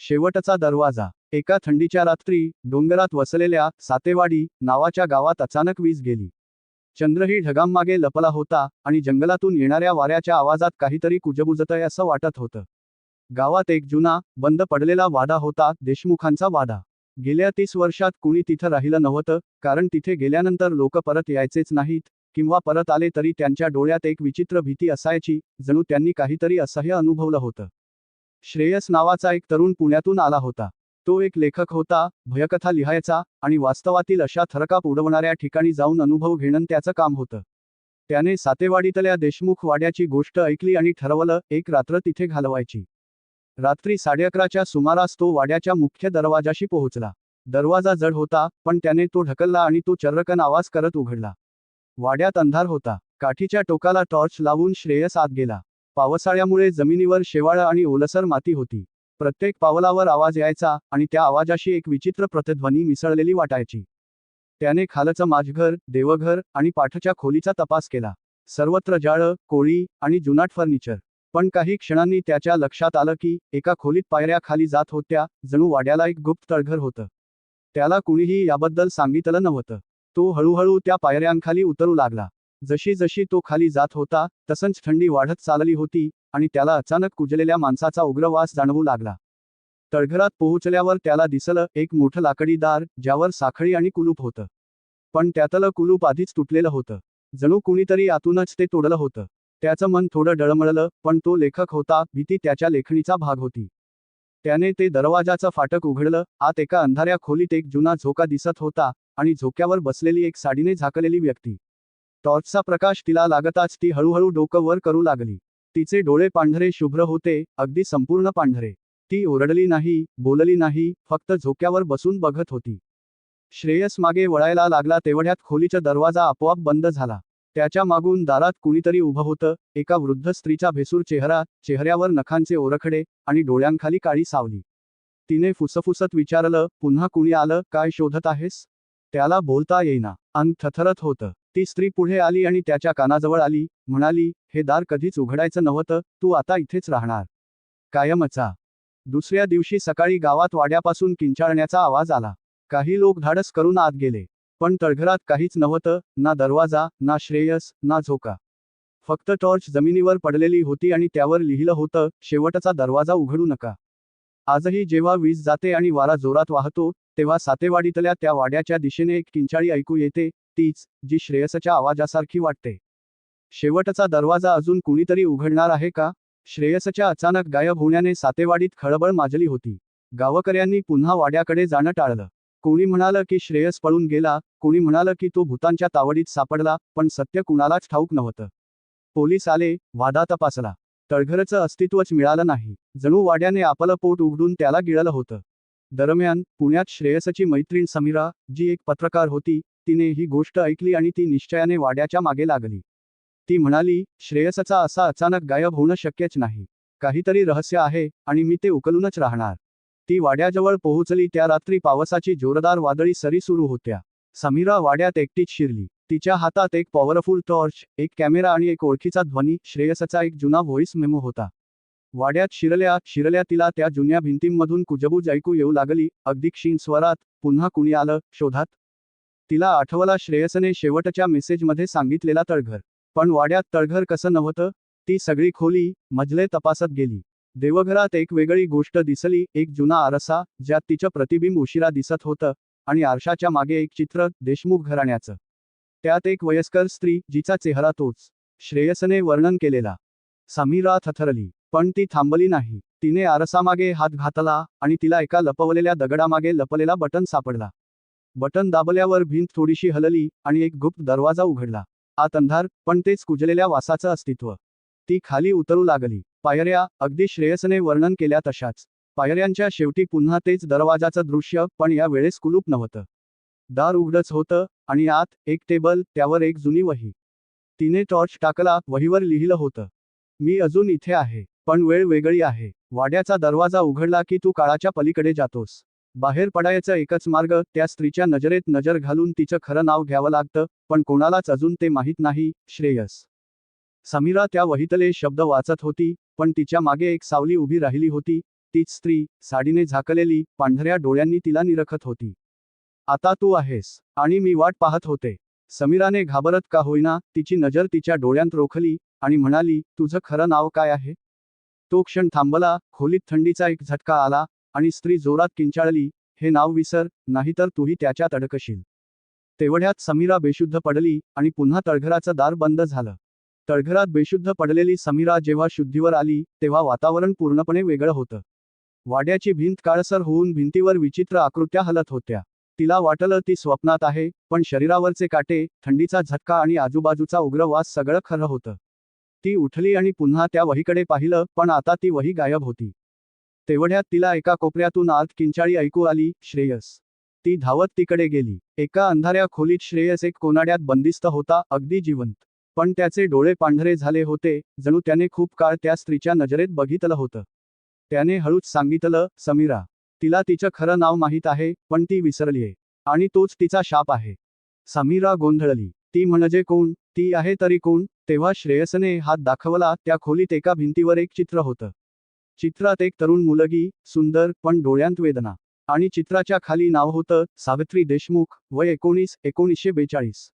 शेवटचा दरवाजा. एका थंडीच्या रात्री डोंगरात वसलेल्या सातेवाडी नावाच्या गावात अचानक वीज गेली. चंद्रही ढगांमागे लपला होता आणि जंगलातून येणाऱ्या वाऱ्याच्या आवाजात काहीतरी कुजबुजतय असं वाटत होतं. गावात एक जुना बंद पडलेला वाडा होता देशमुखांचा वाडा. गेल्या तीस वर्षात कुणी तिथं राहिलं नव्हतं कारण तिथे गेल्यानंतर लोक परत यायचेच नाहीत किंवा परत आले तरी त्यांच्या डोळ्यात एक विचित्र भीती असायची जणू त्यांनी काहीतरी असह्य अनुभवलं होतं. श्रेयस नावाचा एक तरुण पुण्यातून आला होता. तो एक लेखक होता भयकथा लिहायचा आणि वास्तवातील अशा थरकाप उडवणाऱ्या ठिकाणी जाऊन अनुभव घेणं त्याचं काम होतं. त्याने सातेवाडीतल्या देशमुख वाड्याची गोष्ट ऐकली आणि ठरवलं एक रात्र तिथे घालवायची. रात्री साडे अकराच्या सुमारास तो वाड्याच्या मुख्य दरवाजाशी पोहोचला. दरवाजा जड होता पण त्याने तो ढकलला आणि तो चर्रकन आवाज करत उघडला. वाड्यात अंधार होता. काठीच्या टोकाला टॉर्च लावून श्रेयस आत गेला. पावसाळ्यामुळे जमिनीवर शेवाळं आणि ओलसर माती होती. प्रत्येक पावलावर आवाज यायचा आणि त्या आवाजाशी एक विचित्र प्रतिध्वनी मिसळलेली वाटायची. त्याने खालचं माझघर देवघर आणि पाठच्या खोलीचा तपास केला. सर्वत्र जाळं कोळी आणि जुनाट फर्निचर. पण काही क्षणांनी त्याच्या लक्षात आलं की एका खोलीत पायऱ्या खाली जात होत्या जणू वाड्याला एक गुप्त तळघर होतं. त्याला कुणीही याबद्दल सांगितलं नव्हतं. तो हळूहळू त्या पायऱ्यांखाली उतरू लागला. जशी जशी तो खाली जात होता तसंच थंडी वाढत चालली होती आणि त्याला अचानक कुजलेल्या माणसाचा उग्र वास जाणवू लागला. तळघरात पोहोचल्यावर त्याला दिसलं एक मोठं लाकडीदार ज्यावर साखळी आणि कुलूप होतं. पण त्यातलं कुलूप आधीच तुटलेलं होतं. जणू कुणीतरी आतूनच ते तोडलं होतं. त्याचं मन थोडं डळमळलं पण तो लेखक होता भीती त्याच्या लेखणीचा भाग होती. त्याने ते दरवाजाचं फाटक उघडलं आत एका अंधाऱ्या खोलीत एक जुना झोका दिसत होता आणि झोक्यावर बसलेली एक साडीने झाकलेली व्यक्ती. टॉर्चचा प्रकाश तिला लागताच ती हळूहळू डोकं वर करू लागली. तिचे डोळे पांढरे शुभ्र होते अगदी संपूर्ण पांढरे. ती ओरडली नाही बोलली नाही फक्त झोक्यावर बसून बघत होती. श्रेयस मागे वळायला लागला तेवढ्यात खोलीचा दरवाजा आपोआप बंद झाला. त्याच्या मागून दारात कुणीतरी उभं होतं एका वृद्ध स्त्रीचा भेसूर चेहरा चेहऱ्यावर नखांचे ओरखडे आणि डोळ्यांखाली काळी सावली. तिने फुसफुसत विचारलं पुन्हा कुणी आलं काय शोधत आहेस? त्याला बोलता येईना. अंग थथरत होतं. ती स्त्री पुढे आली आणि त्याच्या कानाजवळ आली म्हणाली हे दार कधीच उघडायचं नव्हतं तू आता इथेच राहणार. कायमचा. दुसऱ्या दिवशी सकाळी गावात वाड्यापासून किंचाळण्याचा आवाज आला. काही लोक धाडस करून आत गेले. पण तळघरात काहीच नव्हतं ना दरवाजा ना श्रेयस ना झोका. फक्त टॉर्च जमिनीवर पडलेली होती आणि त्यावर लिहिलं होतं शेवटचा दरवाजा उघडू नका. आजही जेव्हा वीज जाते आणि वारा जोरात वाहतो तेव्हा सातेवाडीतल्या त्या वाड्याच्या दिशेने एक किंचाळी ऐकू येते तीच जी श्रेयसच्या आवाजासारखी वाटते. शेवटचा दरवाजा अजून कुणीतरी उघडणार आहे का? श्रेयसच्या अचानक गायब होण्याने सातेवाडीत खळबळ माजली होती. गावकऱ्यांनी पुन्हा वाड्याकडे जाणं टाळलं. कोणी म्हणालं की श्रेयस पळून गेला कोणी म्हणालं की तो भूतांच्या तावडीत सापडला पण सत्य कुणालाच ठाऊक नव्हतं. पोलीस आले वादा तपासला. तळघरचं अस्तित्वच मिळालं नाही. जणू वाड्याने आपलं पोट उघडून त्याला गिळलं होतं. दरम्यान पुण्यात श्रेयसची मैत्रीण समीरा जी एक पत्रकार होती तिने ही गोष्ट ऐकली आणि ती निश्चयाने वाड्याच्या मागे लागली. ती म्हणाली श्रेयसचा असा अचानक गायब होणं शक्यच नाही. काहीतरी रहस्य आहे आणि मी ते उकलूनच राहणार. ती वाड्याजवळ पोहोचली त्या रात्री पावसाची जोरदार वादळी सरी सुरू होत्या. समीरा वाड्यात एकटीच शिरली. तिच्या हातात एक पॉवरफुल टॉर्च एक कॅमेरा आणि एक ओळखीचा ध्वनी श्रेयसचा एक जुना व्हॉइस मेमो होता. वाड्यात शिरल्या शिरल्या तिला त्या जुन्या भिंतींमधून कुजबूज ऐकू येऊ लागली. अगदी क्षीण स्वरात पुन्हा कुणी आलं? शोधात तिला आठवला श्रेयसने शेवटच्या मेसेजमध्ये सांगितलेला तळघर. पण वाड्यात तळघर कसं नव्हतं ती सगळी खोली मजले तपासत गेली. देवघरात एक वेगळी गोष्ट दिसली एक जुना आरसा ज्यात तिचं प्रतिबिंब उशिरा दिसत होतं आणि आरशाच्या मागे एक चित्र देशमुख घराण्याचं. त्यात एक वयस्कर स्त्री जिचा चेहरा तोच. श्रेयसने वर्णन केलेला. समीरा थथरली. पण ती थांबली नाही. तिने आरसामागे हात घातला आणि तिला एका लपवलेल्या दगडामागे लपलेला बटन सापडला. बटन दाबल्यावर भिंत थोडीशी हलली आणि एक गुप्त दरवाजा उघडला. आत अंधार पण तेच कुजलेल्या वासाचं अस्तित्व. ती खाली उतरू लागली. पायऱ्या अगदी श्रेयसने वर्णन केल्या तशाच. पायऱ्यांच्या शेवटी पुन्हा तेच दरवाजाचं दृश्य पण या वेळेस कुलूप नव्हतं. दार उघडच होतं आणि आत एक टेबल त्यावर एक जुनी वही. तिने टॉर्च टाकला वहीवर लिहिलं होतं. मी अजून इथे आहे पण वेळ वेगळी आहे. वाड्याचा दरवाजा उघडला की तू काळाच्या पलीकडे जातोस. बाहेर पडायचा एकच मार्ग त्या स्त्रीच्या नजरेत नजर घालून तिचं खरं नाव घ्यावं लागतं पण कोणालाच अजून ते माहीत नाही श्रेयस. समीरा त्या वहीतले शब्द वाचत होती पण तिच्यामागे एक सावली उभी राहिली होती तीच स्त्री साडीने झाकलेली पांढऱ्या डोळ्यांनी तिला निरखत होती. आता तू आहेस आणि मी वाट पाहत होते. समीराने घाबरत का होईना तिची नजर तिच्या डोळ्यांत रोखली आणि म्हणाली तुझं खरं नाव काय आहे? तो क्षण थांबला खोलीत थंडीचा एक झटका आला आणि स्त्री जोरात किंचाळली हे नाव विसर नाहीतर तूही त्याच्यात अडकशील. तेवढ्यात समीरा बेशुद्ध पडली आणि पुन्हा तळघराचं दार बंद झालं. तळघरात बेशुद्ध पडलेली समीरा जेव्हा शुद्धीवर आली तेव्हा वातावरण पूर्णपणे वेगळं होतं. वाड्याची भिंत काळसर होऊन भिंतीवर विचित्र आकृत्या हलत होत्या. तिला वाटलं ती स्वप्नात आहे पण शरीरावरचे काटे थंडीचा झटका आणि आजूबाजूचा उग्र वास सगळं खरं होतं. ती उठली आणि पुन्हा त्या वहीकडे पाहिलं पण आता ती वही गायब होती. तेवढ्यात तिला एका कोपऱ्यातून आत किंचाळी ऐकू आली श्रेयस. ती धावत तिकडे गेली. एका अंधाऱ्या खोलीत श्रेयस एक कोनाड्यात बंदिस्त होता अगदी जिवंत. पण त्याचे डोळे पांढरे झाले होते जणू त्याने खूप काळ त्या स्त्रीच्या नजरेत बघितलं होतं. त्याने हळूच सांगितलं समीरा. तिला तिचं खरं नाव माहीत आहे पण ती विसरलीये. आणि तोच तिचा शाप आहे. समीरा गोंधळली. ती म्हणजे कोण? ती आहे तरी कोण? तेव्हा श्रेयसने हात दाखवला त्या खोलीत एका भिंतीवर एक चित्र होतं. चित्रात एक तरुण मुलगी सुंदर पण डोळ्यांत वेदना. आणि चित्राच्या खाली नाव होतं सावित्री देशमुख वय एकोणीस एकोणीसशे बेचाळीस.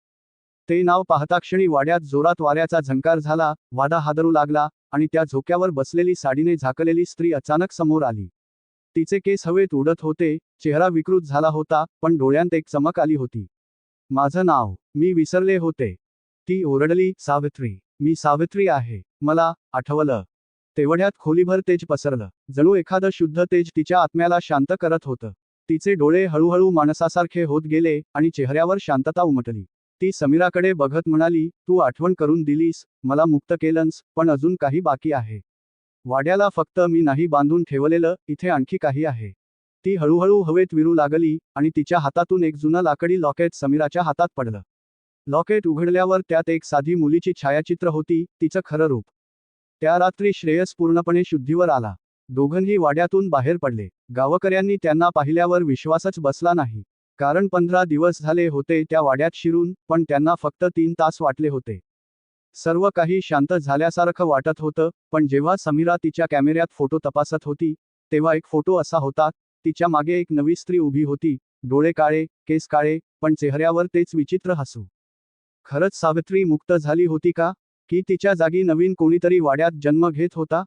ते नाव पाहताक्षणी वाड्यात जोरात वाऱ्याचा झंकार झाला वादा हादरू लागला आणि त्या झोक्यावर बसलेली साडीने झाकलेली स्त्री अचानक समोर आली. तिचे केस हवेत उडत होते चेहरा विकृत झाला होता पण डोळ्यांत एक चमक आली होती. माझं नाव मी विसरले होते. ती ओरडली सावित्री मी सावित्री आहे. मला आठवलं. तेवढ्यात खोलीभर तेज पसरलं. जणू एखादं शुद्ध तेज तिच्या आत्म्याला शांत करत होतं. तिचे डोळे हळूहळू माणसासारखे होत गेले आणि चेहऱ्यावर शांतता उमटली. ती समीराकडे बघत म्हणाली तू आठवण करून दिलीस मला मुक्त केलंस पण अजून काही बाकी आहे. वाड्याला फक्त मी नाही बांधून ठेवलेलं इथे आणखी काही आहे. ती हळूहळू हवेत विरू लागली आणि तिच्या हातातून एक जुनं लाकडी लॉकेट समीराच्या हातात पडलं. लॉकेट उघडल्यावर त्यात एक साधी मुलीची छायाचित्र होती तिचं खरं रूप. त्या रात्री श्रेयस पूर्णपणे शुद्धीवर आला. दोघंही वाड्यातून बाहेर पडले. गावकऱ्यांनी त्यांना पाहिल्यावर विश्वासच बसला नाही. कारण पंधरा दिवस झाले होते त्या वाड्यात शिरून पण त्यांना फक्त तीन तास वाटले होते. सर्व काही शांत झाल्यासारखं वाटत होतं पण जेव्हा समीरा तिच्या कॅमेऱ्यात फोटो तपासत होती तेव्हा एक फोटो असा होता तिच्यामागे एक नवी स्त्री उभी होती डोळे काळे केस काळे पण चेहऱ्यावर तेच विचित्र हसू. खरंच सावित्री मुक्त झाली होती का? की तिच्या जागी नवीन कोणीतरी वाड्यात जन्म घेत होता?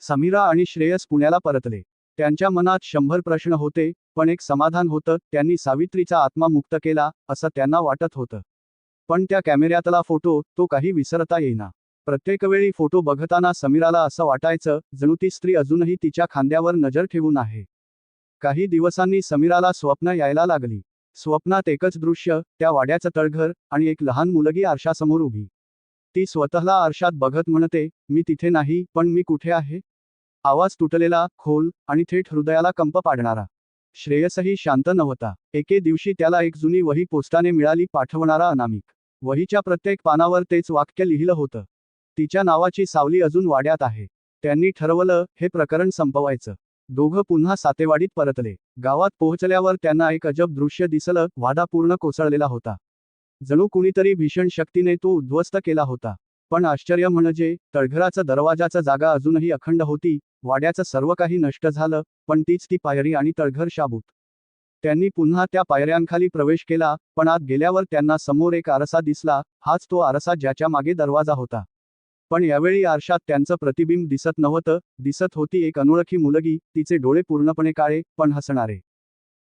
समीरा आणि श्रेयस पुण्याला परतले. त्यांच्या मनात शंभर प्रश्न होते पण एक समाधान होतं त्यांनी सावित्रीचा आत्मा मुक्त केला असं त्यांना वाटत होतं. पण त्या कॅमेऱ्यातला फोटो तो काही विसरता येईना. प्रत्येक वेळी फोटो बघताना समीराला असं वाटायचं जणू ती स्त्री अजूनही तिच्या खांद्यावर नजर ठेवून आहे. काही दिवसांनी समीराला स्वप्न यायला लागली. स्वप्नात एकच दृश्य त्या वाड्याचं तळघर आणि एक लहान मुलगी आरशासमोर उभी. ती स्वतःला आरशात बघत म्हणते मी तिथे नाही पण मी कुठे आहे? आवाज तुटलेला खोल आणि थेट हृदयाला कंप पाडणारा. श्रेयसही शांत नव्हता. एके दिवशी त्याला एक जुनी वही पोस्टाने मिळाली पाठवणारा अनामिक. वहीच्या प्रत्येक पानावर तेच वाक्य लिहिलं होतं. तिच्या नावाची सावली अजून वाड्यात आहे. त्यांनी ठरवलं हे प्रकरण संपवायचं. दोघं पुन्हा सातेवाडीत परतले. गावात पोहोचल्यावर त्यांना एक अजब दृश्य दिसलं वादापूर्ण कोसळलेला होता. जणू कुणीतरी भीषण शक्तीने तो उद्ध्वस्त केला होता. पण आश्चर्य म्हणजे तळघराचा दरवाजाचा जागा अजूनही अखंड होती वाड्याचं सर्व काही नष्ट झालं पण तीच ती पायरी आणि तळघर शाबूत. त्यांनी पुन्हा त्या पायऱ्यांखाली प्रवेश केला पण आत गेल्यावर त्यांना समोर एक आरसा दिसला हाच तो आरसा ज्याच्या मागे दरवाजा होता. पण यावेळी आरशात त्यांचं प्रतिबिंब दिसत नव्हतं दिसत होती एक अनोळखी मुलगी तिचे डोळे पूर्णपणे काळे पण हसणारे.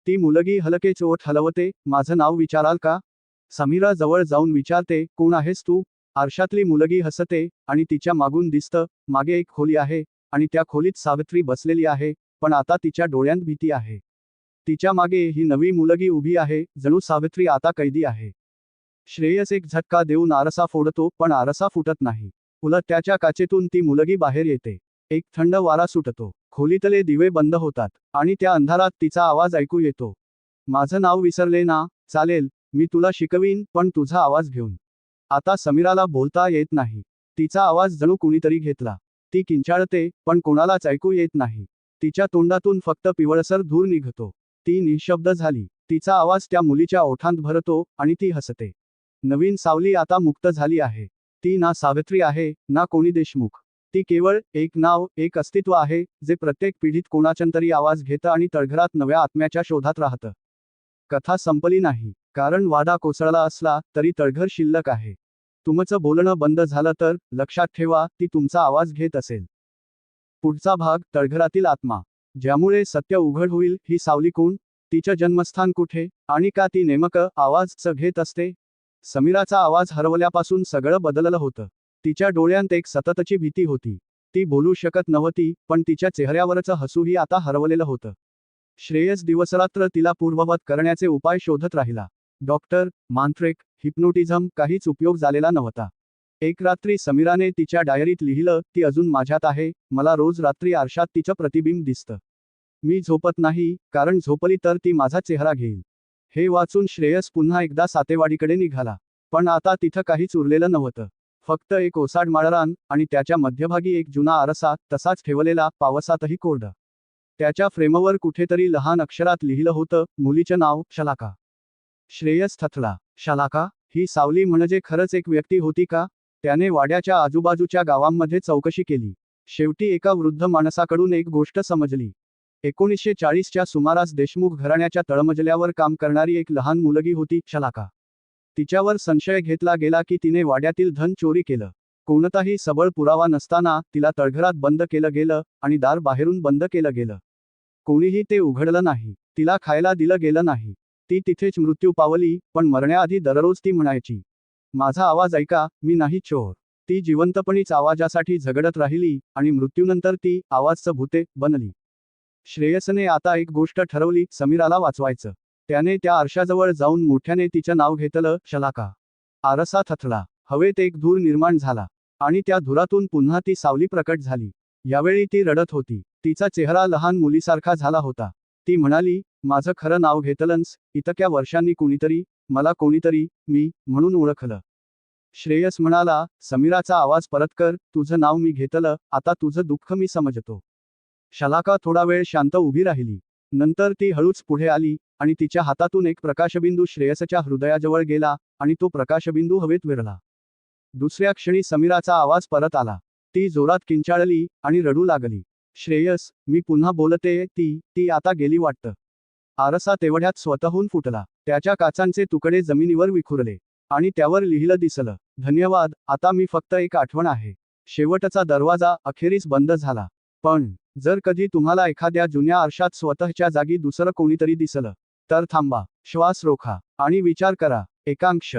ती मुलगी हलके चोट हलवते माझं नाव विचाराल का? समीरा जवळ जाऊन विचारते कोण आहेस तू? आरशातली मुलगी हसते आणि तिच्या मागून दिसतं मागे एक खोली आहे आणि त्या खोलीत सावित्री बसलेली आहे पण आता तिच्या डोळ्यांत भीती आहे. तिच्यामागे ही नवी मुलगी उभी आहे जणू सावित्री आता कैदी आहे. श्रेयस एक झटका देऊन आरसा फोडतो पण आरसा फुटत नाही. उलट त्याच्या काचेतून ती मुलगी बाहेर येते. एक थंड वारा सुटतो. खोलीतले दिवे बंद होतात आणि त्या अंधारात तिचा आवाज ऐकू येतो. माझं नाव विसरले ना? चालेल. मी तुला शिकवीन पण तुझा आवाज घेऊन. आता समीराला बोलता येत नाही. तिचा आवाज जणू कुणीतरी घेतला. ती किंचाळते पण कोणालाच ऐकू येत नाही. तिच्या तोंडातून फक्त पिवळसर धूर निघतो. ती निशब्द झाली. तिचा आवाज त्या मुलीच्या ओठांत भरतो आणि ती हसते. नवीन सावली आता मुक्त झाली आहे. ती ना सावित्री आहे ना कोणी देशमुख. ती केवळ एक नाव एक अस्तित्व आहे जे प्रत्येक पिढीत कोणाच्यातरी आवाज घेतं आणि तळघरात नव्या आत्म्याच्या शोधात राहतं. कथा संपली नाही. कारण वादा कोसळला असला तरी तळघर शिल्लक आहे. तुमचं बोलणं बंद झालं तर लक्षात ठेवा ती तुमचा आवाज घेत असेल. पुढचा भाग तळघरातील आत्मा. ज्यामुळे सत्य उघड होईल ही सावली कोण? तिचं जन्मस्थान कुठे? आणि का ती नेमकं आवाज च घेत असते? समीराचा आवाज हरवल्यापासून सगळं बदललं होतं. तिच्या डोळ्यांत एक सततची भीती होती. ती बोलू शकत नव्हती पण तिच्या चेहऱ्यावरचं हसूही आता हरवलेलं होतं. श्रेयस दिवसरात्र तिला पूर्ववत करण्याचे उपाय शोधत राहिला. डॉक्टर मांत्रिक हिप्नोटिझम काहीच उपयोग झालेला नव्हता. एक रात्री समीराने तिच्या डायरीत लिहिलं ती अजून माझ्यात आहे मला रोज रात्री आरशात तिचं प्रतिबिंब दिसतं. मी झोपत नाही कारण झोपली तर ती माझा चेहरा घेईल. हे वाचून श्रेयस पुन्हा एकदा सातेवाडीकडे निघाला. पण आता तिथं काहीच उरलेलं नव्हतं. फक्त एक ओसाड माळरान आणि त्याच्या मध्यभागी एक जुना आरसा तसाच ठेवलेला पावसातही कोरडा. त्याच्या फ्रेमवर कुठेतरी लहान अक्षरात लिहिलं होतं मुलीचं नाव शलाका. श्रेयस थथला शलाका ही सावली म्हणजे खरंच एक व्यक्ती होती का? त्याने वाड्याच्या आजूबाजूच्या गावांमध्ये चौकशी केली. शेवटी एका वृद्ध माणसाकडून एक गोष्ट समजली. एकोणीसशे चाळीसच्या सुमारास देशमुख घराण्याच्या तळमजल्यावर काम करणारी एक लहान मुलगी होती शलाका तिच्यावर संशय घेतला गेला की तिने वाड्यातील धन चोरी केलं. कोणताही सबळ पुरावा नसताना तिला तळघरात बंद केलं गेलं आणि दार बाहेरून बंद केलं गेलं. कोणीही ते उघडलं नाही. तिला खायला दिलं गेलं नाही. ती तिथेच मृत्यू पावली पण मरण्याआधी दररोज ती म्हणायची. माझा आवाज ऐका मी नाही चोर. ती जिवंतपणीच आवाजासाठी झगडत राहिली आणि मृत्यूनंतर ती आवाजचं भूते बनली. श्रेयसने आता एक गोष्ट ठरवली समीराला वाचवायचं. त्याने त्या आरशाजवळ जाऊन मोठ्याने तिचं नाव घेतलं शलाका. आरसा थथला. हवेत एक धूर निर्माण झाला आणि त्या धुरातून पुन्हा ती सावली प्रकट झाली. यावेळी ती रडत होती. तिचा चेहरा लहान मुलीसारखा झाला होता. ती म्हणाली माझं खरं नाव घेतलंस इतक्या वर्षांनी कुणीतरी मला कोणीतरी मी म्हणून ओळखलं. श्रेयस म्हणाला समीराचा आवाज परत कर तुझं नाव मी घेतलं आता तुझं दुःख मी समजतो. शलाका थोडा वेळ शांत उभी राहिली. नंतर ती हळूच पुढे आली आणि तिच्या हातातून एक प्रकाशबिंदू श्रेयसच्या हृदयाजवळ गेला आणि तो प्रकाशबिंदू हवेत विरला. दुसऱ्या क्षणी समीराचा आवाज परत आला. ती जोरात किंचाळली आणि रडू लागली. श्रेयस मी पुन्हा बोलते ती ती आता गेली वाटतं. आरसा तेवढ्यात स्वतःहून फुटला. त्याच्या काचांचे तुकडे जमिनीवर विखुरले. आणि त्यावर लिहिलं दिसलं धन्यवाद आता मी फक्त एक आठवण आहे. शेवटचा दरवाजा अखेरीस बंद झाला. पण जर कधी तुम्हाला एखाद्या जुन्या आरशात स्वतःच्या जागी दुसरं कोणीतरी दिसलं तर थांबा श्वास रोखा आणि विचार करा. एकांक्ष